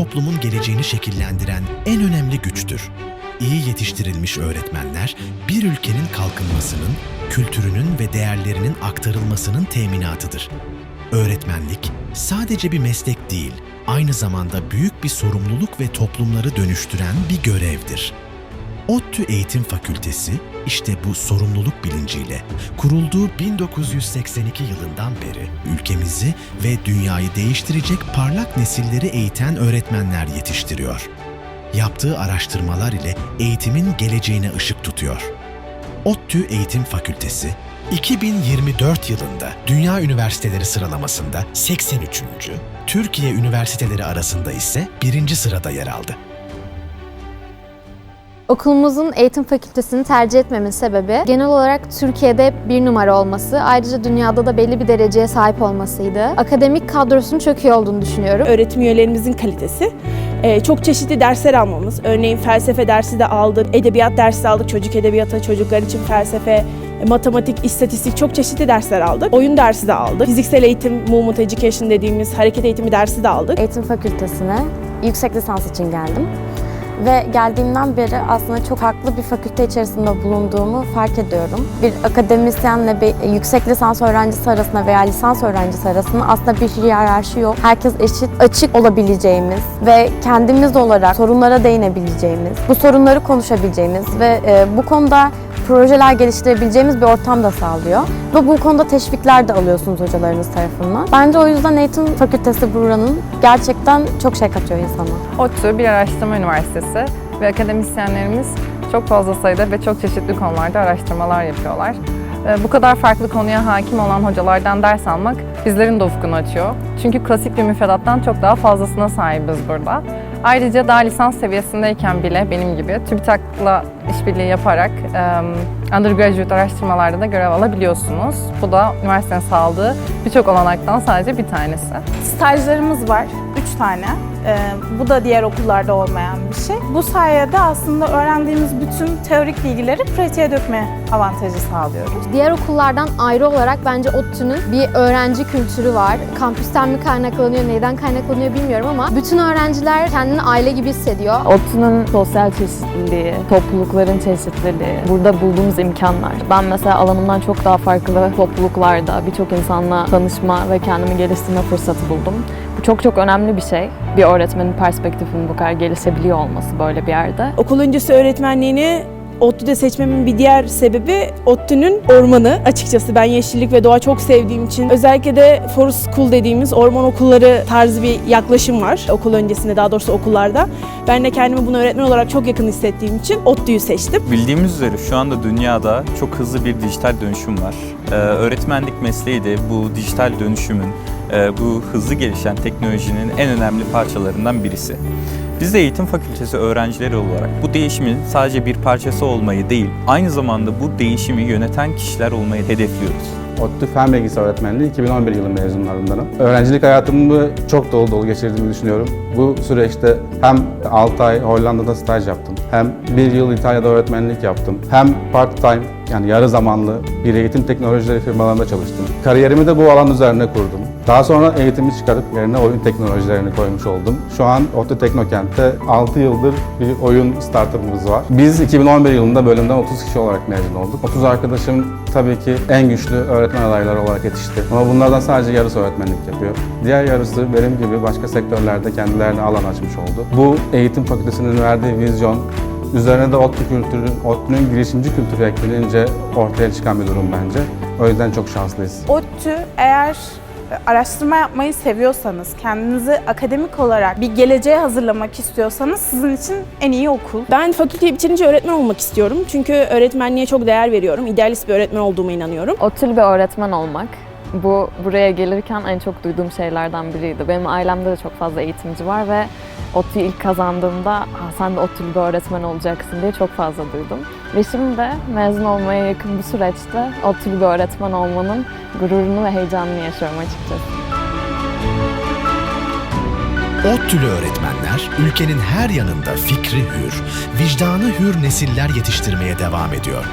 toplumun geleceğini şekillendiren en önemli güçtür. İyi yetiştirilmiş öğretmenler bir ülkenin kalkınmasının, kültürünün ve değerlerinin aktarılmasının teminatıdır. Öğretmenlik sadece bir meslek değil, aynı zamanda büyük bir sorumluluk ve toplumları dönüştüren bir görevdir. ODTÜ Eğitim Fakültesi işte bu sorumluluk bilinciyle kurulduğu 1982 yılından beri ülkemizi ve dünyayı değiştirecek parlak nesilleri eğiten öğretmenler yetiştiriyor. Yaptığı araştırmalar ile eğitimin geleceğine ışık tutuyor. ODTÜ Eğitim Fakültesi 2024 yılında Dünya Üniversiteleri sıralamasında 83. Türkiye üniversiteleri arasında ise birinci sırada yer aldı. Okulumuzun eğitim fakültesini tercih etmemin sebebi genel olarak Türkiye'de bir numara olması, ayrıca dünyada da belli bir dereceye sahip olmasıydı. Akademik kadrosunun çok iyi olduğunu düşünüyorum. öğretim üyelerimizin kalitesi. Ee, çok çeşitli dersler almamız. Örneğin felsefe dersi de aldık, edebiyat dersi de aldık. Çocuk edebiyatı, çocuklar için felsefe, e, matematik, istatistik çok çeşitli dersler aldık. Oyun dersi de aldık. Fiziksel eğitim, movement education dediğimiz hareket eğitimi dersi de aldık. Eğitim fakültesine yüksek lisans için geldim. Ve geldiğimden beri aslında çok farklı bir fakülte içerisinde bulunduğumu fark ediyorum. Bir akademisyenle bir yüksek lisans öğrencisi arasında veya lisans öğrencisi arasında aslında bir hiyerarşi yok. Herkes eşit, açık olabileceğimiz ve kendimiz olarak sorunlara değinebileceğimiz, bu sorunları konuşabileceğimiz ve e, bu konuda projeler geliştirebileceğimiz bir ortam da sağlıyor. Ve bu konuda teşvikler de alıyorsunuz hocalarınız tarafından. Bence o yüzden eğitim fakültesi buranın gerçekten çok şey katıyor insana. ODTÜ bir araştırma üniversitesi ve akademisyenlerimiz çok fazla sayıda ve çok çeşitli konularda araştırmalar yapıyorlar. Ee, Bu kadar farklı konuya hakim olan hocalardan ders almak bizlerin de ufkunu açıyor. Çünkü klasik bir müfredattan çok daha fazlasına sahibiz burada. Ayrıca daha lisans seviyesindeyken bile benim gibi TÜBİTAK'la işbirliği yaparak undergraduate araştırmalarda da görev alabiliyorsunuz. Bu da üniversitenin sağladığı birçok olanaktan sadece bir tanesi. Stajlarımız var, 3 tane. Ee, bu da diğer okullarda olmayan bir şey. Bu sayede aslında öğrendiğimiz bütün teorik bilgileri pratiğe dökme avantajı sağlıyoruz. Diğer okullardan ayrı olarak bence ODTÜ'nün bir öğrenci kültürü var. Kampüsten mi kaynaklanıyor, neyden kaynaklanıyor bilmiyorum ama bütün öğrenciler kendini aile gibi hissediyor. ODTÜ'nün sosyal çeşitliliği, toplulukların çeşitliliği, burada bulduğumuz imkanlar. Ben mesela alanımdan çok daha farklı topluluklarda birçok insanla tanışma ve kendimi geliştirme fırsatı buldum. Bu çok çok önemli bir şey. Bir öğretmenin perspektifinin bu kadar gelişebiliyor olması böyle bir yerde. Okul öncesi öğretmenliğini ODTÜ'de seçmemin bir diğer sebebi ODTÜ'nün ormanı. Açıkçası ben yeşillik ve doğa çok sevdiğim için özellikle de forest school dediğimiz orman okulları tarzı bir yaklaşım var. Okul öncesinde daha doğrusu okullarda. Ben de kendimi bunu öğretmen olarak çok yakın hissettiğim için ODTÜ'yü seçtim. Bildiğimiz üzere şu anda dünyada çok hızlı bir dijital dönüşüm var. Ee, öğretmenlik mesleği de bu dijital dönüşümün, bu hızlı gelişen teknolojinin en önemli parçalarından birisi. Biz de eğitim fakültesi öğrencileri olarak bu değişimin sadece bir parçası olmayı değil, aynı zamanda bu değişimi yöneten kişiler olmayı hedefliyoruz. ODTÜ Fen Bilgisi Öğretmenliği 2011 yılı mezunlarındanım. Öğrencilik hayatımı çok dolu dolu geçirdiğimi düşünüyorum. Bu süreçte hem 6 ay Hollanda'da staj yaptım, hem 1 yıl İtalya'da öğretmenlik yaptım, hem part-time yani yarı zamanlı bir eğitim teknolojileri firmalarında çalıştım. Kariyerimi de bu alan üzerine kurdum. Daha sonra eğitimi çıkarıp yerine oyun teknolojilerini koymuş oldum. Şu an ODTÜ Teknokent'te 6 yıldır bir oyun startup'ımız var. Biz 2011 yılında bölümden 30 kişi olarak mezun olduk. 30 arkadaşım tabii ki en güçlü öğretmen adayları olarak yetişti. Ama bunlardan sadece yarısı öğretmenlik yapıyor. Diğer yarısı benim gibi başka sektörlerde kendilerine alan açmış oldu. Bu eğitim fakültesinin verdiği vizyon Üzerine de ODTÜ kültürü, ODTÜ'nün girişimci kültürü eklenince ortaya çıkan bir durum bence. O yüzden çok şanslıyız. ODTÜ eğer araştırma yapmayı seviyorsanız, kendinizi akademik olarak bir geleceğe hazırlamak istiyorsanız sizin için en iyi okul. Ben fakülteyi bitirince öğretmen olmak istiyorum. Çünkü öğretmenliğe çok değer veriyorum. İdealist bir öğretmen olduğuma inanıyorum. ODTÜ'lü bir öğretmen olmak, bu buraya gelirken en çok duyduğum şeylerden biriydi. Benim ailemde de çok fazla eğitimci var ve ODTÜ'yü ilk kazandığımda "Ha, sen de ODTÜ'lü bir öğretmen olacaksın diye çok fazla duydum. Ve şimdi de mezun olmaya yakın bu süreçte ODTÜ'lü bir öğretmen olmanın gururunu ve heyecanını yaşıyorum açıkçası. ODTÜ'lü öğretmenler ülkenin her yanında fikri hür, vicdanı hür nesiller yetiştirmeye devam ediyor.